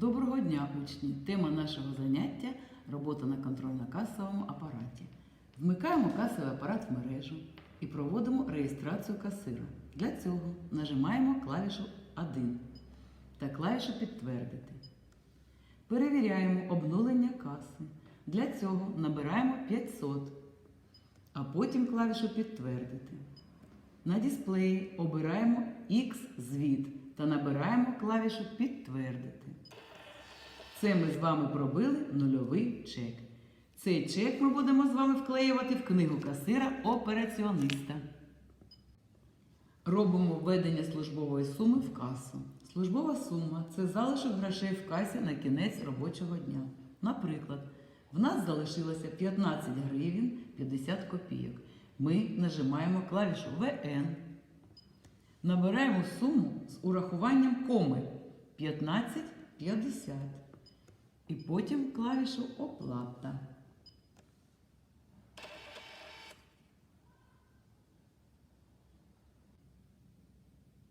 Доброго дня, учні! Тема нашого заняття робота на контрольно-касовому апараті. Вмикаємо касовий апарат в мережу і проводимо реєстрацію касира. Для цього нажимаємо клавішу 1 та клавішу Підтвердити. Перевіряємо обнулення каси. Для цього набираємо 500, а потім клавішу Підтвердити. На дисплеї обираємо X звіт та набираємо клавішу Підтвердити. Це ми з вами пробили нульовий чек. Цей чек ми будемо з вами вклеювати в книгу касира операціониста. Робимо введення службової суми в касу. Службова сума це залишок грошей в касі на кінець робочого дня. Наприклад, в нас залишилося 15 гривень 50 копійок. Ми нажимаємо клавішу ВН. Набираємо суму з урахуванням коми 15,50. І потім клавішу Оплата.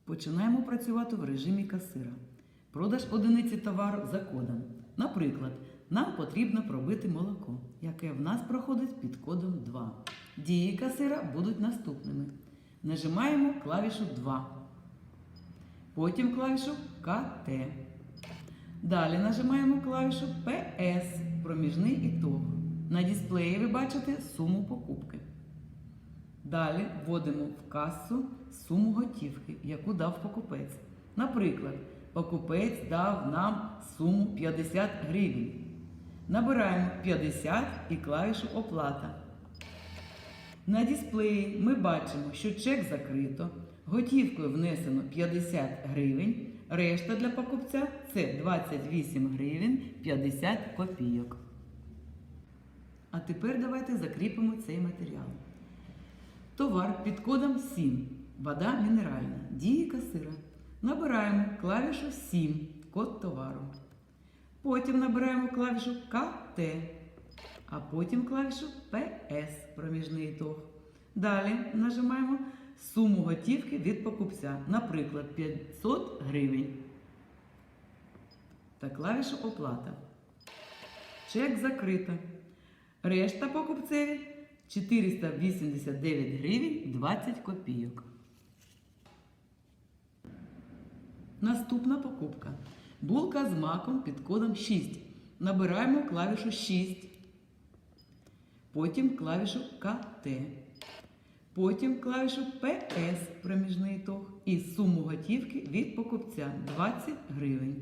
Починаємо працювати в режимі касира. Продаж одиниці товару за кодом. Наприклад, нам потрібно пробити молоко, яке в нас проходить під кодом 2. Дії касира будуть наступними. Нажимаємо клавішу 2. Потім клавішу КТ. Далі нажимаємо клавішу PS проміжний ітог. На дисплеї ви бачите суму покупки. Далі вводимо в касу суму готівки, яку дав покупець. Наприклад, покупець дав нам суму 50 гривень. Набираємо 50 і клавішу Оплата. На дисплеї ми бачимо, що чек закрито, готівкою внесено 50 гривень, решта для покупця це 28 гривень 50 копійок. А тепер давайте закріпимо цей матеріал. Товар під кодом 7. Вода мінеральна. Дії касира. Набираємо клавішу 7, код товару. Потім набираємо клавішу КТ, а потім клавішу PS проміжний ітог. Далі нажимаємо суму готівки від покупця, наприклад, 500 гривень. Та клавішу Оплата. Чек закрито. Решта покупцеві 489 гривень 20 копійок. Наступна покупка. Булка з маком під кодом 6. Набираємо клавішу 6. Потім клавішу КТ. Потім клавішу PS проміжний ітог і суму готівки від покупця 20 гривень.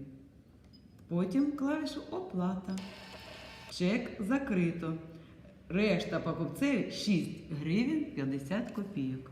Потім клавішу Оплата. Чек закрито. Решта покупцеві 6 гривень 50 копійок.